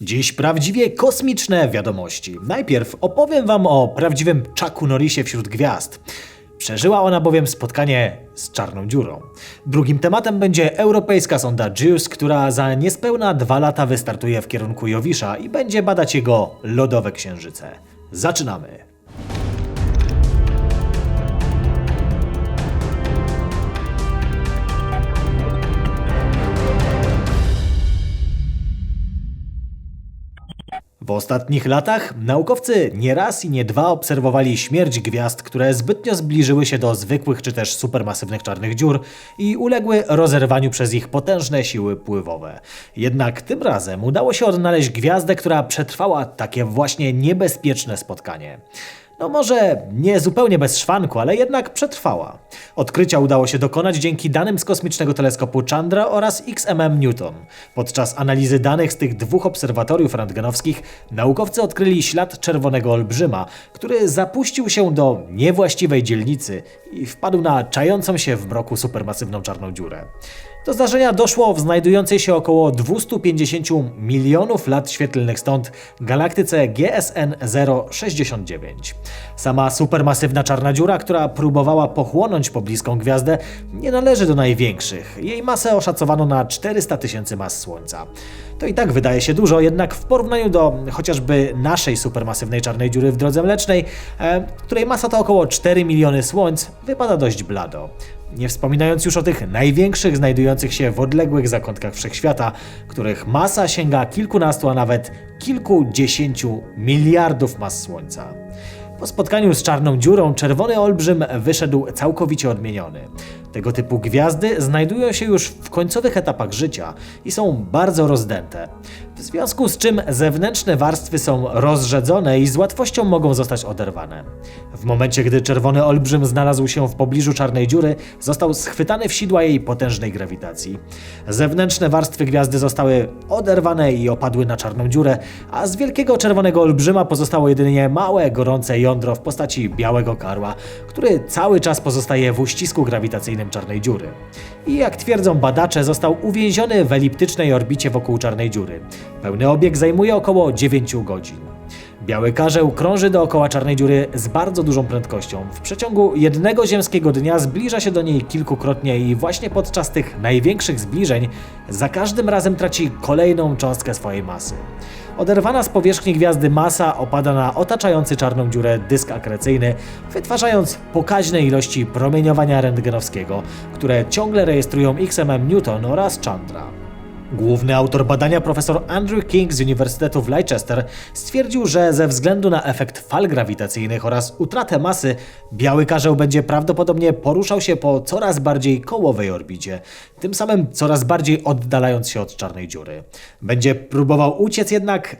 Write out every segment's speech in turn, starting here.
Dziś prawdziwie kosmiczne wiadomości. Najpierw opowiem wam o prawdziwym Chucku Norrisie wśród gwiazd. Przeżyła ona bowiem spotkanie z czarną dziurą. Drugim tematem będzie europejska sonda JUICE, która za niespełna dwa lata wystartuje w kierunku Jowisza i będzie badać jego lodowe księżyce. Zaczynamy! W ostatnich latach naukowcy nie raz i nie dwa obserwowali śmierć gwiazd, które zbytnio zbliżyły się do zwykłych czy też supermasywnych czarnych dziur i uległy rozerwaniu przez ich potężne siły pływowe. Jednak tym razem udało się odnaleźć gwiazdę, która przetrwała takie właśnie niebezpieczne spotkanie. No może nie zupełnie bez szwanku, ale jednak przetrwała. Odkrycia udało się dokonać dzięki danym z kosmicznego teleskopu Chandra oraz XMM Newton. Podczas analizy danych z tych dwóch obserwatoriów rentgenowskich naukowcy odkryli ślad czerwonego olbrzyma, który zapuścił się do niewłaściwej dzielnicy i wpadł na czającą się w mroku supermasywną czarną dziurę. Do zdarzenia doszło w znajdującej się około 250 milionów lat świetlnych stąd galaktyce GSN 069. Sama supermasywna czarna dziura, która próbowała pochłonąć pobliską gwiazdę, nie należy do największych. Jej masę oszacowano na 400 tysięcy mas Słońca. To i tak wydaje się dużo, jednak w porównaniu do chociażby naszej supermasywnej czarnej dziury w drodze mlecznej, e, której masa to około 4 miliony słońc, wypada dość blado. Nie wspominając już o tych największych znajdujących się w odległych zakątkach wszechświata, których masa sięga kilkunastu, a nawet kilkudziesięciu miliardów mas Słońca. Po spotkaniu z czarną dziurą czerwony olbrzym wyszedł całkowicie odmieniony. Tego typu gwiazdy znajdują się już w końcowych etapach życia i są bardzo rozdęte, w związku z czym zewnętrzne warstwy są rozrzedzone i z łatwością mogą zostać oderwane. W momencie, gdy czerwony olbrzym znalazł się w pobliżu czarnej dziury, został schwytany w sidła jej potężnej grawitacji. Zewnętrzne warstwy gwiazdy zostały oderwane i opadły na czarną dziurę, a z wielkiego czerwonego olbrzyma pozostało jedynie małe, gorące jądro w postaci białego karła, który cały czas pozostaje w uścisku grawitacyjnym czarnej dziury. I jak twierdzą badacze, został uwięziony w eliptycznej orbicie wokół czarnej dziury. Pełny obieg zajmuje około 9 godzin. Biały karzeł krąży dookoła czarnej dziury z bardzo dużą prędkością. W przeciągu jednego ziemskiego dnia zbliża się do niej kilkukrotnie i właśnie podczas tych największych zbliżeń za każdym razem traci kolejną cząstkę swojej masy. Oderwana z powierzchni gwiazdy masa opada na otaczający czarną dziurę dysk akrecyjny, wytwarzając pokaźne ilości promieniowania rentgenowskiego, które ciągle rejestrują XMM Newton oraz Chandra. Główny autor badania, profesor Andrew King z Uniwersytetu w Leicester, stwierdził, że ze względu na efekt fal grawitacyjnych oraz utratę masy, biały karzeł będzie prawdopodobnie poruszał się po coraz bardziej kołowej orbicie, tym samym coraz bardziej oddalając się od czarnej dziury. Będzie próbował uciec, jednak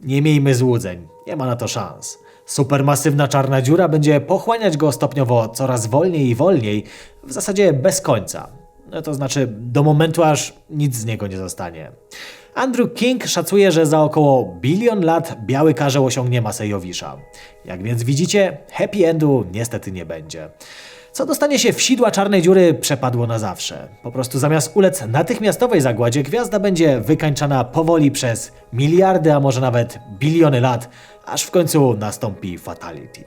nie miejmy złudzeń, nie ma na to szans. Supermasywna czarna dziura będzie pochłaniać go stopniowo coraz wolniej i wolniej, w zasadzie bez końca. No to znaczy do momentu, aż nic z niego nie zostanie. Andrew King szacuje, że za około bilion lat biały karzeł osiągnie masę Jowisza. Jak więc widzicie, happy endu niestety nie będzie. Co dostanie się w sidła czarnej dziury przepadło na zawsze. Po prostu zamiast ulec natychmiastowej zagładzie, gwiazda będzie wykańczana powoli przez miliardy, a może nawet biliony lat, aż w końcu nastąpi fatality.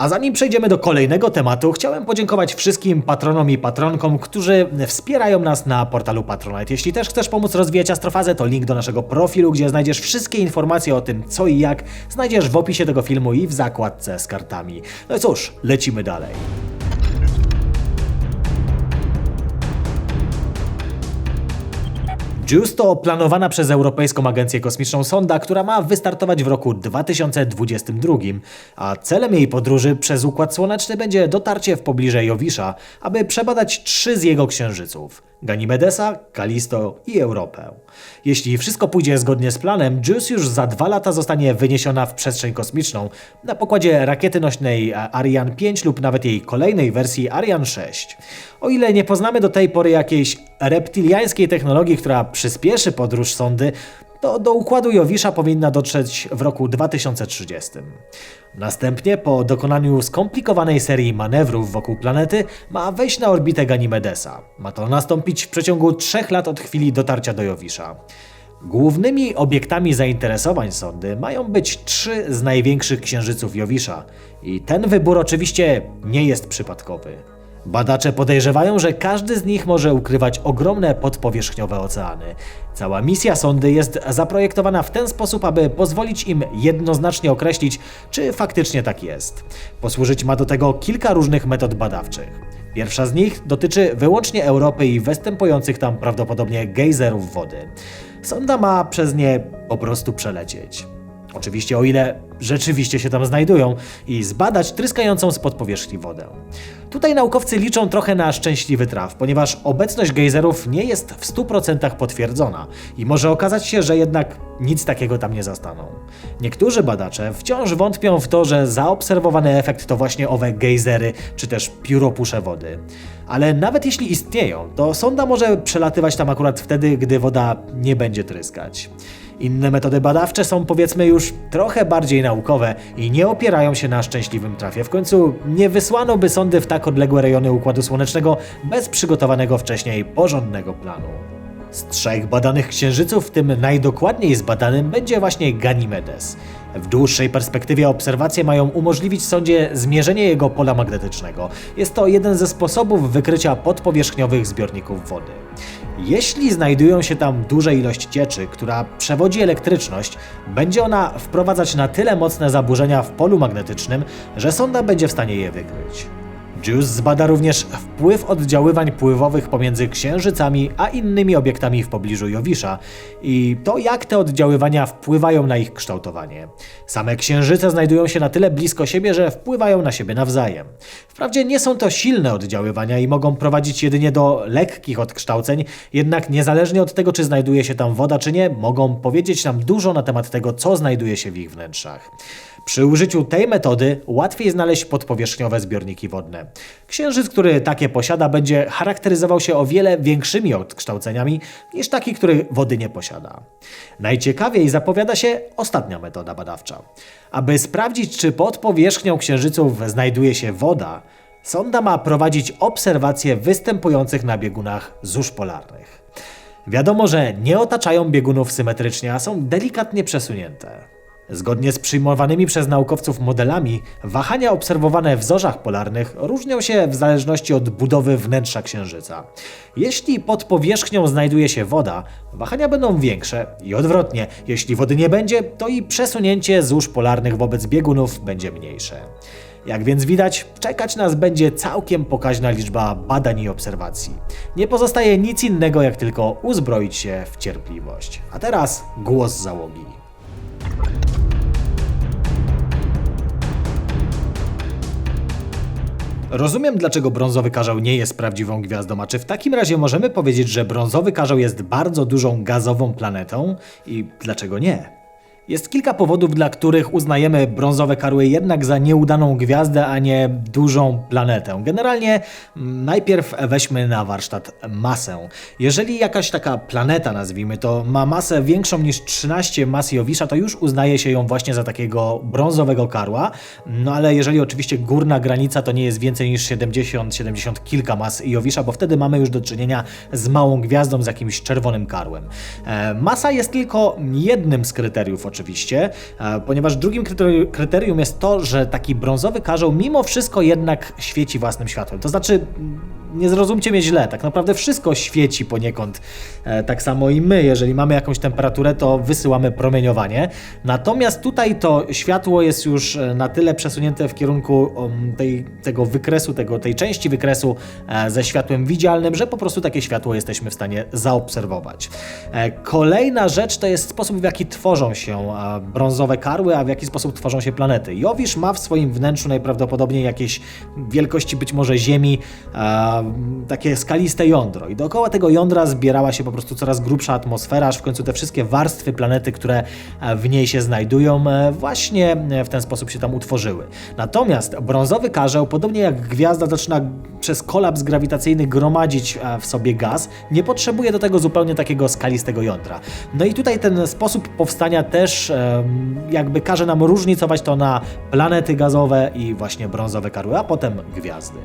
A zanim przejdziemy do kolejnego tematu, chciałem podziękować wszystkim patronom i patronkom, którzy wspierają nas na portalu Patronite. Jeśli też chcesz pomóc rozwijać astrofazę, to link do naszego profilu, gdzie znajdziesz wszystkie informacje o tym, co i jak, znajdziesz w opisie tego filmu i w zakładce z kartami. No i cóż, lecimy dalej. JUICE to planowana przez Europejską Agencję Kosmiczną sonda, która ma wystartować w roku 2022, a celem jej podróży przez Układ Słoneczny będzie dotarcie w pobliże Jowisza, aby przebadać trzy z jego księżyców. Ganimedesa, Kalisto i Europę. Jeśli wszystko pójdzie zgodnie z planem, JUICE już za dwa lata zostanie wyniesiona w przestrzeń kosmiczną na pokładzie rakiety nośnej Ariane 5 lub nawet jej kolejnej wersji Ariane 6. O ile nie poznamy do tej pory jakiejś reptiliańskiej technologii, która przyspieszy podróż sondy, to do układu Jowisza powinna dotrzeć w roku 2030. Następnie, po dokonaniu skomplikowanej serii manewrów wokół planety, ma wejść na orbitę Ganimedesa. Ma to nastąpić w przeciągu trzech lat od chwili dotarcia do Jowisza. Głównymi obiektami zainteresowań sondy mają być trzy z największych księżyców Jowisza. I ten wybór oczywiście nie jest przypadkowy. Badacze podejrzewają, że każdy z nich może ukrywać ogromne podpowierzchniowe oceany. Cała misja sondy jest zaprojektowana w ten sposób, aby pozwolić im jednoznacznie określić, czy faktycznie tak jest. Posłużyć ma do tego kilka różnych metod badawczych. Pierwsza z nich dotyczy wyłącznie Europy i występujących tam prawdopodobnie gejzerów wody. Sonda ma przez nie po prostu przelecieć. Oczywiście o ile rzeczywiście się tam znajdują i zbadać tryskającą spod powierzchni wodę. Tutaj naukowcy liczą trochę na szczęśliwy traf, ponieważ obecność gejzerów nie jest w 100% potwierdzona i może okazać się, że jednak nic takiego tam nie zastaną. Niektórzy badacze wciąż wątpią w to, że zaobserwowany efekt to właśnie owe gejzery czy też pióropusze wody. Ale nawet jeśli istnieją, to sonda może przelatywać tam akurat wtedy, gdy woda nie będzie tryskać. Inne metody badawcze są powiedzmy już trochę bardziej naukowe i nie opierają się na szczęśliwym trafie. W końcu nie wysłano by sondy w tak odległe rejony Układu Słonecznego bez przygotowanego wcześniej porządnego planu. Z trzech badanych księżyców, tym najdokładniej zbadanym będzie właśnie Ganymedes. W dłuższej perspektywie obserwacje mają umożliwić sondzie zmierzenie jego pola magnetycznego. Jest to jeden ze sposobów wykrycia podpowierzchniowych zbiorników wody. Jeśli znajdują się tam duże ilość cieczy, która przewodzi elektryczność, będzie ona wprowadzać na tyle mocne zaburzenia w polu magnetycznym, że sonda będzie w stanie je wykryć. JUICE zbada również wpływ oddziaływań pływowych pomiędzy księżycami a innymi obiektami w pobliżu Jowisza i to, jak te oddziaływania wpływają na ich kształtowanie. Same księżyce znajdują się na tyle blisko siebie, że wpływają na siebie nawzajem. Wprawdzie nie są to silne oddziaływania i mogą prowadzić jedynie do lekkich odkształceń, jednak niezależnie od tego, czy znajduje się tam woda, czy nie, mogą powiedzieć nam dużo na temat tego, co znajduje się w ich wnętrzach. Przy użyciu tej metody łatwiej znaleźć podpowierzchniowe zbiorniki wodne. Księżyc, który takie posiada, będzie charakteryzował się o wiele większymi odkształceniami niż taki, który wody nie posiada. Najciekawiej zapowiada się ostatnia metoda badawcza. Aby sprawdzić, czy pod powierzchnią księżyców znajduje się woda, sonda ma prowadzić obserwacje występujących na biegunach zórz polarnych. Wiadomo, że nie otaczają biegunów symetrycznie, a są delikatnie przesunięte. Zgodnie z przyjmowanymi przez naukowców modelami, wahania obserwowane w zorzach polarnych różnią się w zależności od budowy wnętrza Księżyca. Jeśli pod powierzchnią znajduje się woda, wahania będą większe i odwrotnie, jeśli wody nie będzie, to i przesunięcie złóż polarnych wobec biegunów będzie mniejsze. Jak więc widać, czekać nas będzie całkiem pokaźna liczba badań i obserwacji. Nie pozostaje nic innego, jak tylko uzbroić się w cierpliwość. A teraz głos załogi. Rozumiem, dlaczego brązowy karzeł nie jest prawdziwą gwiazdą, a czy w takim razie możemy powiedzieć, że brązowy karzeł jest bardzo dużą gazową planetą i dlaczego nie? Jest kilka powodów, dla których uznajemy brązowe karły jednak za nieudaną gwiazdę, a nie dużą planetę. Generalnie mm, najpierw weźmy na warsztat masę. Jeżeli jakaś taka planeta, nazwijmy to, ma masę większą niż 13 mas Jowisza, to już uznaje się ją właśnie za takiego brązowego karła. No ale jeżeli oczywiście górna granica to nie jest więcej niż 70, 70 kilka mas Jowisza, bo wtedy mamy już do czynienia z małą gwiazdą, z jakimś czerwonym karłem. E, masa jest tylko jednym z kryteriów oczywiście oczywiście, ponieważ drugim kryterium jest to, że taki brązowy karzeł mimo wszystko jednak świeci własnym światłem. To znaczy, nie zrozumcie mnie źle, tak naprawdę wszystko świeci poniekąd. E, tak samo i my, jeżeli mamy jakąś temperaturę, to wysyłamy promieniowanie. Natomiast tutaj to światło jest już e, na tyle przesunięte w kierunku um, tej, tego wykresu, tego, tej części wykresu e, ze światłem widzialnym, że po prostu takie światło jesteśmy w stanie zaobserwować. Kolejna rzecz to jest sposób, w jaki tworzą się brązowe karły, a w jaki sposób tworzą się planety. Jowisz ma w swoim wnętrzu najprawdopodobniej jakieś wielkości być może Ziemi, takie skaliste jądro i dookoła tego jądra zbierała się po prostu coraz grubsza atmosfera, aż w końcu te wszystkie warstwy planety, które e, w niej się znajdują, e, właśnie e, w ten sposób się tam utworzyły. Natomiast brązowy karzeł, podobnie jak gwiazda, zaczyna przez kolaps grawitacyjny gromadzić w sobie gaz, nie potrzebuje do tego zupełnie takiego skalistego jądra. No i tutaj ten sposób powstania też jakby każe nam różnicować to na planety gazowe i właśnie brązowe karły, a potem gwiazdy.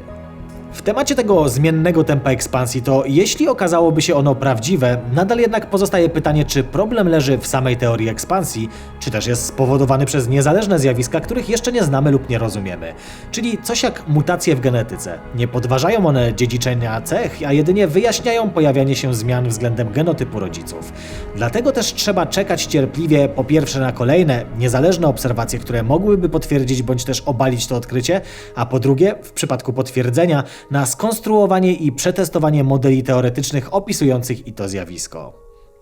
W temacie tego zmiennego tempa ekspansji to jeśli okazałoby się ono prawdziwe, nadal jednak pozostaje pytanie, czy problem leży w samej teorii ekspansji, czy też jest spowodowany przez niezależne zjawiska, których jeszcze nie znamy lub nie rozumiemy. Czyli coś jak mutacje w genetyce. Nie podważają one dziedziczenia cech, a jedynie wyjaśniają pojawianie się zmian względem genotypu rodziców. Dlatego też trzeba czekać cierpliwie po pierwsze na kolejne, niezależne obserwacje, które mogłyby potwierdzić bądź też obalić to odkrycie, a po drugie, w przypadku potwierdzenia, na skonstruowanie i przetestowanie modeli teoretycznych opisujących i to zjawisko.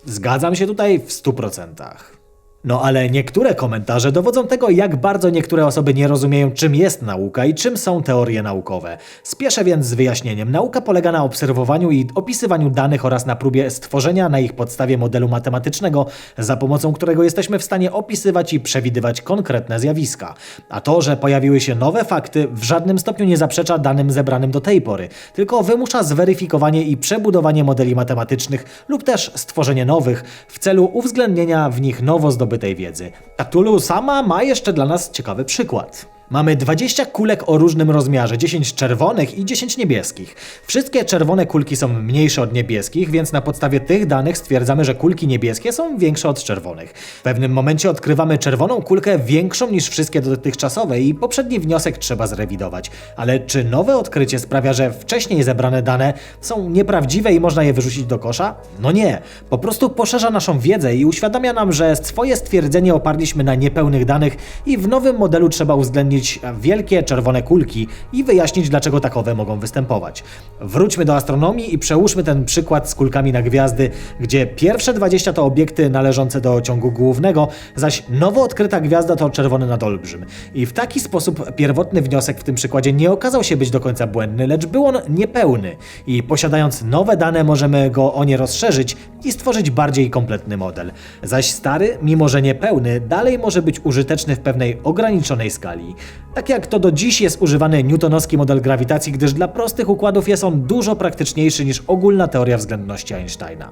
Zgadzam się tutaj w 100%. No ale niektóre komentarze dowodzą tego, jak bardzo niektóre osoby nie rozumieją, czym jest nauka i czym są teorie naukowe. Spieszę więc z wyjaśnieniem. Nauka polega na obserwowaniu i opisywaniu danych oraz na próbie stworzenia na ich podstawie modelu matematycznego, za pomocą którego jesteśmy w stanie opisywać i przewidywać konkretne zjawiska. A to, że pojawiły się nowe fakty, w żadnym stopniu nie zaprzecza danym zebranym do tej pory, tylko wymusza zweryfikowanie i przebudowanie modeli matematycznych lub też stworzenie nowych w celu uwzględnienia w nich nowo zdobytej wiedzy. Cthulhu sama ma jeszcze dla nas ciekawy przykład. Mamy 20 kulek o różnym rozmiarze, 10 czerwonych i 10 niebieskich. Wszystkie czerwone kulki są mniejsze od niebieskich, więc na podstawie tych danych stwierdzamy, że kulki niebieskie są większe od czerwonych. W pewnym momencie odkrywamy czerwoną kulkę większą niż wszystkie dotychczasowe i poprzedni wniosek trzeba zrewidować. Ale czy nowe odkrycie sprawia, że wcześniej zebrane dane są nieprawdziwe i można je wyrzucić do kosza? No nie. Po prostu poszerza naszą wiedzę i uświadamia nam, że swoje stwierdzenie oparliśmy na niepełnych danych i w nowym modelu trzeba uwzględnić wielkie czerwone kulki i wyjaśnić, dlaczego takowe mogą występować. Wróćmy do astronomii i przełóżmy ten przykład z kulkami na gwiazdy, gdzie pierwsze 20 to obiekty należące do ciągu głównego, zaś nowo odkryta gwiazda to czerwony nadolbrzym. I w taki sposób pierwotny wniosek w tym przykładzie nie okazał się być do końca błędny, lecz był on niepełny. I posiadając nowe dane możemy go o nie rozszerzyć i stworzyć bardziej kompletny model. Zaś stary, mimo że niepełny, dalej może być użyteczny w pewnej ograniczonej skali. Tak jak to do dziś jest używany newtonowski model grawitacji, gdyż dla prostych układów jest on dużo praktyczniejszy niż ogólna teoria względności Einsteina.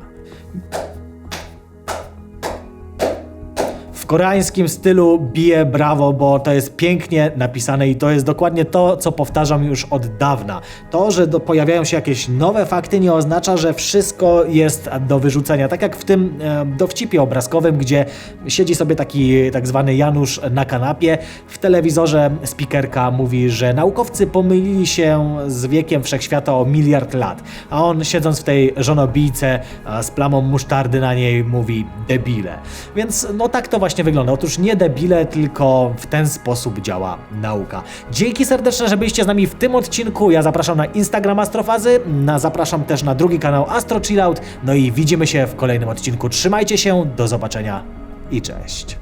Koreańskim stylu bije brawo, bo to jest pięknie napisane i to jest dokładnie to, co powtarzam już od dawna. To, że do, pojawiają się jakieś nowe fakty, nie oznacza, że wszystko jest do wyrzucenia. Tak jak w tym e, dowcipie obrazkowym, gdzie siedzi sobie taki tak zwany Janusz na kanapie. W telewizorze spikerka mówi, że naukowcy pomylili się z wiekiem wszechświata o miliard lat, a on siedząc w tej żonobijce e, z plamą musztardy na niej mówi debile. Więc no tak to właśnie wygląda. Otóż nie debile, tylko w ten sposób działa nauka. Dzięki serdeczne, że byliście z nami w tym odcinku. Ja zapraszam na Instagram Astrofazy, na, zapraszam też na drugi kanał Astro Chillout. No i widzimy się w kolejnym odcinku. Trzymajcie się, do zobaczenia i cześć.